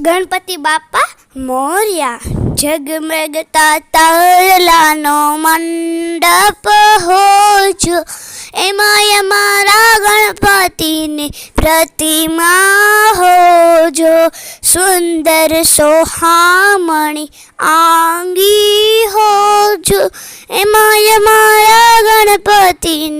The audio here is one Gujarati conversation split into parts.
ગણપતિ બાપા મોર્યા. જગમગતા તરલાનો મંડપ હોજો. એમાંય મારા ગણપતિની પ્રતિમા હોજો. સુંદર સોહામણી આંગી હોજો. એમાંય મારા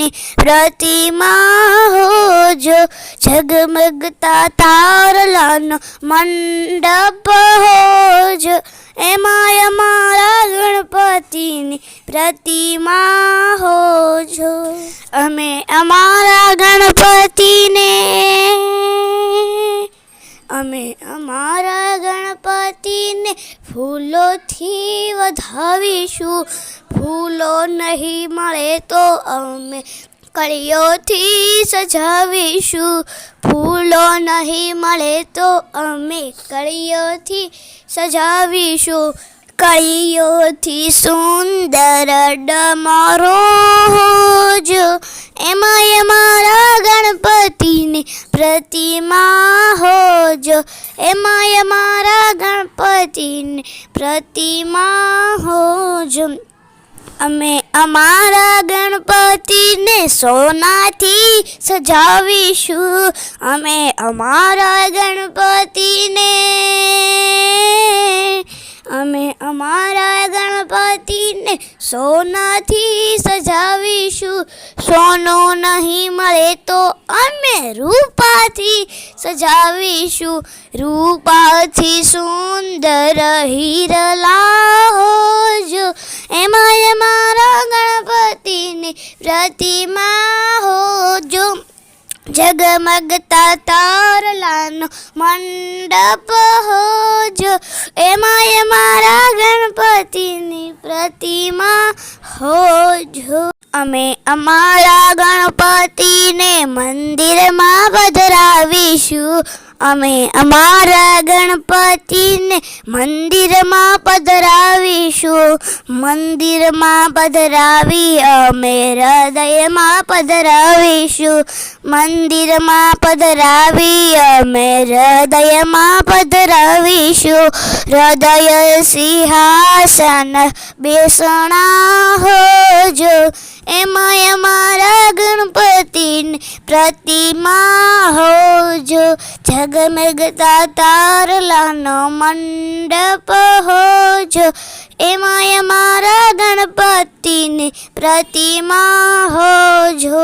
ગણપતિની પ્રતિમા હોજો ઝગમગતા તારલાનો મંડપ હોજો એમાં અમારા ગણપતિની પ્રતિમા હોજો અમે અમારા ગણપતિને અમે અમારા ગણપતિને ફૂલોથી વધાવીશું. ફૂલો નહીં મળે તો અમે કળીઓથી સજાવીશું. ફૂલો નહીં મળે તો અમે કળીઓથી સજાવીશું. કળીઓથી સુંદર ડમરો હોજો એમાંય અમારા ગણપતિની પ્રતિમા હોજો. એમાંય અમારા ગણપતિની પ્રતિમા હોજો. અમે અમારા ગણપતિને સોનાથી સજાવીશું. અમે અમારા ગણપતિને, અમે અમારા ગણપતિને સોનાથી સજાવીશું. સોનું નહીં મળે તો અમે રૂપાથી સજાવીશું. રૂપાથી સુંદર હીરલા હોજો એમાંય મારા ગણપતિની પ્રતિમા હોજો. જગમગતા તારલાનો મંડપ હોજો. એમાંય મારા ગણપતિની પ્રતિમા હોજો. અમે અમારા ગણપતિને મંદિરમાં પધરાવીશું. અમે અમારા ગણપતિને મંદિરમાં પધરાવીશું. મંદિરમાં પધરાવી અમે હૃદયમાં પધરાવીશું. મંદિરમાં પધરાવી અમે હૃદયમાં પધરાવીશું. હૃદય સિંહાસન બેસણા હોજો. એમાં અમારા ગણપતિની પ્રતિમા હોજો. ઝગમગતા તારલાનો મંડપ હોજો એમાં મારા ગણપતિની પ્રતિમા હોજો